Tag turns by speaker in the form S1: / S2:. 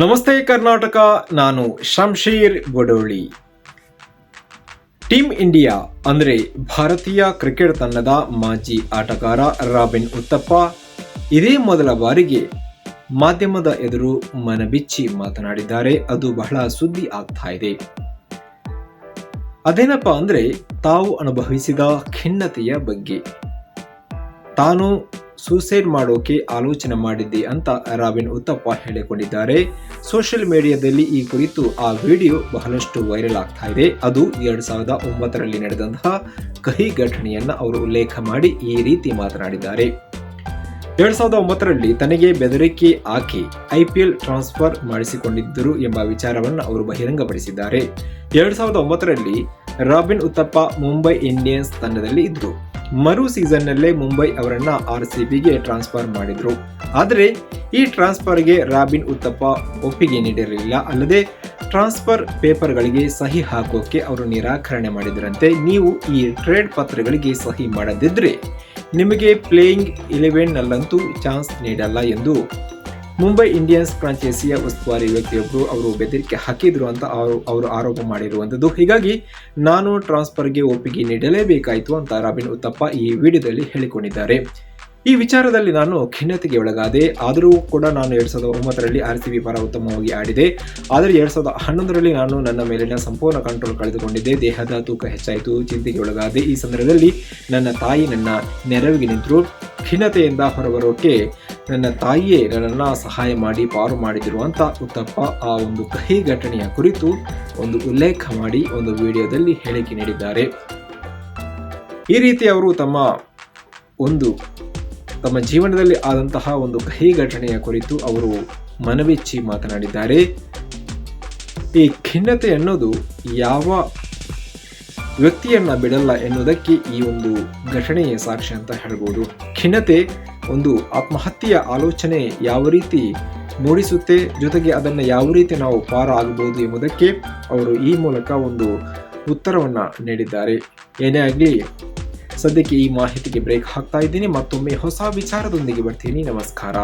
S1: ನಮಸ್ತೆ ಕರ್ನಾಟಕ, ನಾನು Shamsheer ಗೊಡೋಳಿ team India, ಅಂದರೆ ಭಾರತೀಯ ಕ್ರಿಕೆಟ್ ತಂಡದ ಮಾಜಿ ಆಟಗಾರ ರಾಬಿನ್ ಉತ್ತಪ್ಪ, ಇದೇ ಮೊದಲ ಬಾರಿಗೆ ಮಾಧ್ಯಮದ ಎದುರು ಮನಬಿಚ್ಚಿ ಮಾತನಾಡಿದ್ದಾರೆ. ಅದು ಬಹಳ ಸುದ್ದಿ ಆಗ್ತಾ ಇದೆ. ಅದೇನಪ್ಪ ಅಂದರೆ ತಾವು ಅನುಭವಿಸಿದ ಖಿನ್ನತೆಯ ಬಗ್ಗೆ. ತಾನು ಸೂಸೈಡ್ ಮಾಡೋಕೆ ಆಲೋಚನೆ ಮಾಡಿದ್ದೆ ಅಂತ ರಾಬಿನ್ ಉತ್ತಪ್ಪ ಹೇಳಿಕೊಂಡಿದ್ದಾರೆ. ಸೋಷಿಯಲ್ ಮೀಡಿಯಾದಲ್ಲಿ ಈ ಕುರಿತು ಆ ವಿಡಿಯೋ ಬಹಳಷ್ಟು ವೈರಲ್ ಆಗ್ತಾ ಇದೆ. ಅದು ಎರಡ್ ಸಾವಿರದ ಒಂಬತ್ತರಲ್ಲಿ ನಡೆದಂತಹ ಕಹಿ ಘಟನೆಯನ್ನ ಅವರು ಉಲ್ಲೇಖ ಮಾಡಿ ಈ ರೀತಿ ಮಾತನಾಡಿದ್ದಾರೆ. ಎರಡ್ ಸಾವಿರದ ಒಂಬತ್ತರಲ್ಲಿ ತನಗೆ ಬೆದರಿಕೆ ಹಾಕಿ ಐಪಿಎಲ್ ಟ್ರಾನ್ಸ್ಫರ್ ಮಾಡಿಸಿಕೊಂಡಿದ್ದರು ಎಂಬ ವಿಚಾರವನ್ನು ಅವರು ಬಹಿರಂಗಪಡಿಸಿದ್ದಾರೆ. ಎರಡ್ ಸಾವಿರದ ಒಂಬತ್ತರಲ್ಲಿ ರಾಬಿನ್ ಉತ್ತಪ್ಪ ಮುಂಬೈ ಇಂಡಿಯನ್ಸ್ ತಂಡದಲ್ಲಿ ಇದ್ರು ಮರು ಸೀಸನ್ನಲ್ಲೇ ಮುಂಬೈ ಅವರನ್ನು ಆರ್ ಸಿ ಬಿಗೆ ಟ್ರಾನ್ಸ್ಫರ್ ಮಾಡಿದ್ರು. ಆದರೆ ಈ ಟ್ರಾನ್ಸ್ಫರ್ಗೆ ರಾಬಿನ್ ಉತ್ತಪ್ಪ ಒಪ್ಪಿಗೆ ನೀಡಿರಲಿಲ್ಲ. ಅಲ್ಲದೆ ಟ್ರಾನ್ಸ್ಫರ್ ಪೇಪರ್ಗಳಿಗೆ ಸಹಿ ಹಾಕೋಕೆ ಅವರು ನಿರಾಕರಣೆ ಮಾಡಿದ್ರಂತೆ. ನೀವು ಈ ಟ್ರೇಡ್ ಪತ್ರಗಳಿಗೆ ಸಹಿ ಮಾಡದಿದ್ದರೆ ನಿಮಗೆ ಪ್ಲೇಯಿಂಗ್ ಇಲೆವೆನ್ನಲ್ಲಂತೂ ಚಾನ್ಸ್ ನೀಡಲ್ಲ ಎಂದು ಮುಂಬೈ ಇಂಡಿಯನ್ಸ್ ಫ್ರಾಂಚೈಸಿಯ ಉಸ್ತುವಾರಿ ವ್ಯಕ್ತಿಯೊಬ್ಬರು ಅವರು ಬೆದರಿಕೆ ಹಾಕಿದ್ರು ಅಂತ ಅವರು ಅವರು ಆರೋಪ ಮಾಡಿರುವಂಥದ್ದು. ಹೀಗಾಗಿ ನಾನು ಟ್ರಾನ್ಸ್ಫರ್ಗೆ ಒಪ್ಪಿಗೆ ನೀಡಲೇಬೇಕಾಯಿತು ಅಂತ ರಾಬಿನ್ ಉತ್ತಪ್ಪ ಈ ವಿಡಿಯೋದಲ್ಲಿ ಹೇಳಿಕೊಂಡಿದ್ದಾರೆ. ಈ ವಿಚಾರದಲ್ಲಿ ನಾನು ಖಿನ್ನತೆಗೆ ಒಳಗಾದೆ. ಆದರೂ ಕೂಡ ನಾನು ಎರಡ್ ಸಾವಿರದ ಒಂಬತ್ತರಲ್ಲಿ ಆರ್ ಸಿ ಬಿ ಪರ ಉತ್ತಮವಾಗಿ ಆಡಿದೆ. ಆದರೆ ಎರಡ್ ಸಾವಿರದ ಹನ್ನೊಂದರಲ್ಲಿ ನಾನು ನನ್ನ ಮೇಲಿನ ಸಂಪೂರ್ಣ ಕಂಟ್ರೋಲ್ ಕಳೆದುಕೊಂಡಿದ್ದೆ. ದೇಹದ ತೂಕ ಹೆಚ್ಚಾಯಿತು. ಚಿಂತೆಗೆ ಒಳಗಾದೆ. ಈ ಸಂದರ್ಭದಲ್ಲಿ ನನ್ನ ತಾಯಿ ನನ್ನ ನೆರವಿಗೆ ನಿಂತರು. ಖಿನ್ನತೆಯಿಂದ ಹೊರಬರೋಕೆ ನನ್ನ ತಾಯಿಯೇ ನನ್ನನ್ನು ಸಹಾಯ ಮಾಡಿ ಪಾರು ಮಾಡಿದ್ರು ಅಂತ ಉತ್ತಪ್ಪ ಆ ಒಂದು ಕಹಿ ಘಟನೆಯ ಕುರಿತು ಒಂದು ಉಲ್ಲೇಖ ಮಾಡಿ ಒಂದು ವಿಡಿಯೋದಲ್ಲಿ ಹೇಳಿಕೆ ನೀಡಿದ್ದಾರೆ. ಈ ರೀತಿ ಅವರು ತಮ್ಮ ಒಂದು ತಮ್ಮ ಜೀವನದಲ್ಲಿ ಆದಂತಹ ಒಂದು ಕಹಿ ಘಟನೆಯ ಕುರಿತು ಅವರು ಮನವಿಚ್ಚಿ ಮಾತನಾಡಿದ್ದಾರೆ. ಈ ಖಿನ್ನತೆ ಅನ್ನೋದು ಯಾವ ವ್ಯಕ್ತಿಯನ್ನ ಬಿಡಲ್ಲ ಎನ್ನುವುದಕ್ಕೆ ಈ ಒಂದು ಘಟನೆಯ ಸಾಕ್ಷಿ ಅಂತ ಹೇಳ್ಬೋದು. ಖಿನ್ನತೆ ಒಂದು ಆತ್ಮಹತ್ಯೆಯ ಆಲೋಚನೆ ಯಾವ ರೀತಿ ಮೂಡಿಸುತ್ತೆ, ಜೊತೆಗೆ ಅದನ್ನು ಯಾವ ರೀತಿ ನಾವು ಪಾರ ಆಗಬಹುದು ಎಂಬುದಕ್ಕೆ ಅವರು ಈ ಮೂಲಕ ಒಂದು ಉತ್ತರವನ್ನು ನೀಡಿದ್ದಾರೆ. ಏನೇ ಆಗಲಿ, ಸದ್ಯಕ್ಕೆ ಈ ಮಾಹಿತಿಗೆ ಬ್ರೇಕ್ ಹಾಕ್ತಾ ಇದ್ದೀನಿ. ಮತ್ತೊಮ್ಮೆ ಹೊಸ ವಿಚಾರದೊಂದಿಗೆ ಬರ್ತೀನಿ. ನಮಸ್ಕಾರ.